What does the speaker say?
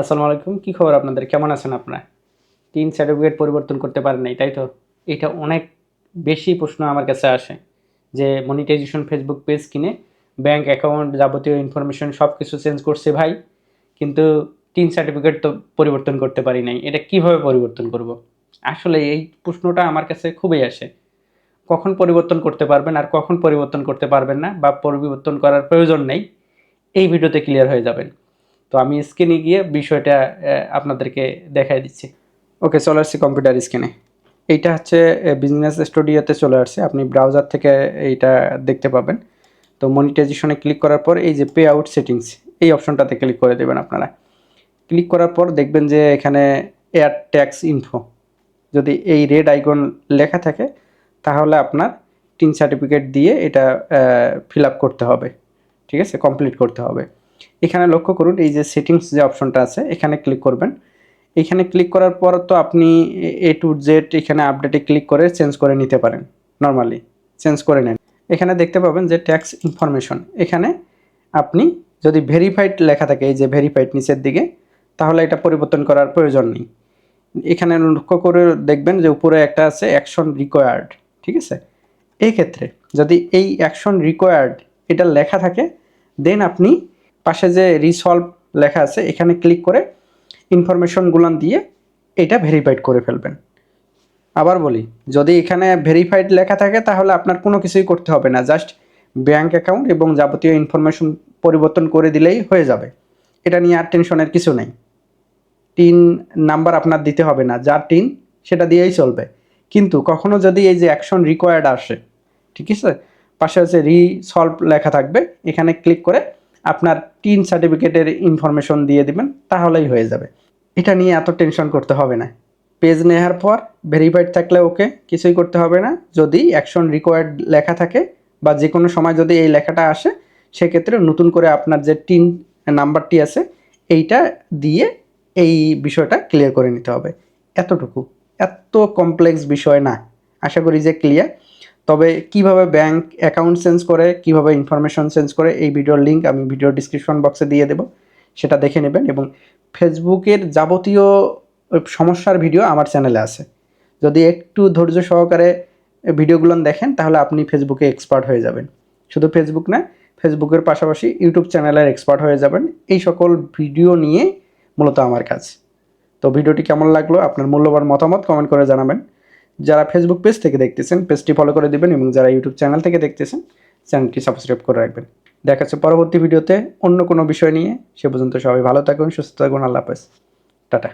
আসসালামু আলাইকুম, কী খবর আপনাদের? কেমন আছেন আপনারা? তিন সার্টিফিকেট পরিবর্তন করতে পারেন নাই, তাই তো? এটা অনেক বেশি প্রশ্ন আমার কাছে আসে যে মনিটাইজেশন ফেসবুক পেজ কিনে ব্যাংক অ্যাকাউন্ট যাবতীয় ইনফরমেশন সব কিছু চেঞ্জ করছে ভাই, কিন্তু তিন সার্টিফিকেট তো পরিবর্তন করতে পারি নাই, এটা কীভাবে পরিবর্তন করব। আসলে এই প্রশ্নটা আমার কাছে খুবই আসে। কখন পরিবর্তন করতে পারবেন আর কখন পরিবর্তন করতে পারবেন না বা পরিবর্তন করার প্রয়োজন নেই, এই ভিডিওতে ক্লিয়ার হয়ে যাবেন। তো আমি স্ক্রিনে গিয়ে বিষয়টা আপনাদেরকে দেখাই দিচ্ছি। ওকে চলে আসছি কম্পিউটার স্ক্রিনে এইটা হচ্ছে বিজনেস স্টুডিওতে চলে আসছে। আপনি ব্রাউজার থেকে এইটা দেখতে পাবেন। তো মনিটাইজেশনে ক্লিক করার পর এই যে পে আউট সেটিংস এই অপশনটাতে ক্লিক করে দেবেন আপনারা। ক্লিক করার পর দেখবেন যে এখানে এয়ার ট্যাক্স ইনফো যদি এই রেড আইকন লেখা থাকে, তাহলে আপনার টিন সার্টিফিকেট দিয়ে এটা ফিল করতে হবে। ঠিক আছে? কমপ্লিট করতে হবে। এখানে লক্ষ্য করুন, এই যে সেটিংস যে অপশনটা আছে, এখানে ক্লিক করবেন। এখানে ক্লিক করার পর তো আপনি এ টু জেড এখানে আপডেটে ক্লিক করে চেঞ্জ করে নিতে পারেন নর্মালি চেঞ্জ করে নেন। এখানে দেখতে পাবেন যে ট্যাক্স ইনফরমেশন এখানে আপনি যদি ভেরিফাইড লেখা থাকে, এই যে ভেরিফাইড নিচের দিকে, তাহলে এটা পরিবর্তন করার প্রয়োজন নেই। এখানে লক্ষ্য করে দেখবেন যে উপরে একটা আছে অ্যাকশন রিকোয়ার্ড ঠিক আছে? এই ক্ষেত্রে যদি এই অ্যাকশন রিকোয়ার্ড এটা লেখা থাকে দেন আপনি পাশে যে রিসলভ লেখা আছে, এখানে ক্লিক করে ইনফরমেশনগুলো দিয়ে এটা ভেরিফাইড করে ফেলবেন। আবার বলি, যদি এখানে ভেরিফাইড লেখা থাকে, তাহলে আপনার কোনো কিছুই করতে হবে না জাস্ট ব্যাঙ্ক অ্যাকাউন্ট এবং যাবতীয় ইনফরমেশন পরিবর্তন করে দিলেই হয়ে যাবে। এটা নিয়ে আর টেনশনের কিছু নেই। টিন নাম্বার আপনার দিতে হবে না, যার টিন সেটা দিয়েই চলবে। কিন্তু কখনো যদি এই যে অ্যাকশন রিকোয়ার্ড আসে, ঠিক আছে? পাশে হচ্ছে রিসলভ লেখা থাকবে, এখানে ক্লিক করে আপনার টিন সার্টিফিকেটের ইনফরমেশন দিয়ে দিবেন, তাহলেই হয়ে যাবে। এটা নিয়ে এত টেনশন করতে হবে না। পেজ নেওয়ার পর ভেরিফাইড থাকলে ওকে কিছুই করতে হবে না। যদি অ্যাকশন রিকোয়ার্ড লেখা থাকে বা যে কোনো সময় যদি এই লেখাটা আসে, সেক্ষেত্রে নতুন করে আপনার যে টিন নাম্বারটি আছে, এইটা দিয়ে এই বিষয়টা ক্লিয়ার করে নিতে হবে। এতটুকু। এত কমপ্লেক্স বিষয় না। আশা করি যে ক্লিয়ার তবে কীভাবে ব্যাংক অ্যাকাউন্ট চেঞ্জ করে, কীভাবে ইনফরমেশন চেঞ্জ করে, এই ভিডিওর লিঙ্ক আমি ভিডিও ডিসক্রিপশন বক্সে দিয়ে দেবো, সেটা দেখে নেবেন এবং ফেসবুকের যাবতীয় সমস্যার ভিডিও আমার চ্যানেলে আছে। যদি একটু ধৈর্য সহকারে ভিডিওগুলো দেখেন, তাহলে আপনি ফেসবুকে এক্সপার্ট হয়ে যাবেন। শুধু ফেসবুক না ফেসবুকের পাশাপাশি ইউটিউব চ্যানেলের এক্সপার্ট হয়ে যাবেন। এই সকল ভিডিও নিয়ে মূলত আমার কাজ। তো ভিডিওটি কেমন লাগল, আপনার মূল্যবান মতামত কমেন্ট করে জানাবেন। যারা ফেসবুক পেজ থেকে দেখতেছেন পেজটি ফলো করে দেবেন এবং যারা ইউটিউব চ্যানেল থেকে দেখতেছেন চ্যানেলটি সাবস্ক্রাইব করে রাখবেন। দেখা যাচ্ছে পরবর্তী ভিডিওতে অন্য কোনো বিষয় নিয়ে, সে পর্যন্ত সবাই ভালো থাকুন, সুস্থ থাকুন, আল্লাহ হাফেজ। টাটা।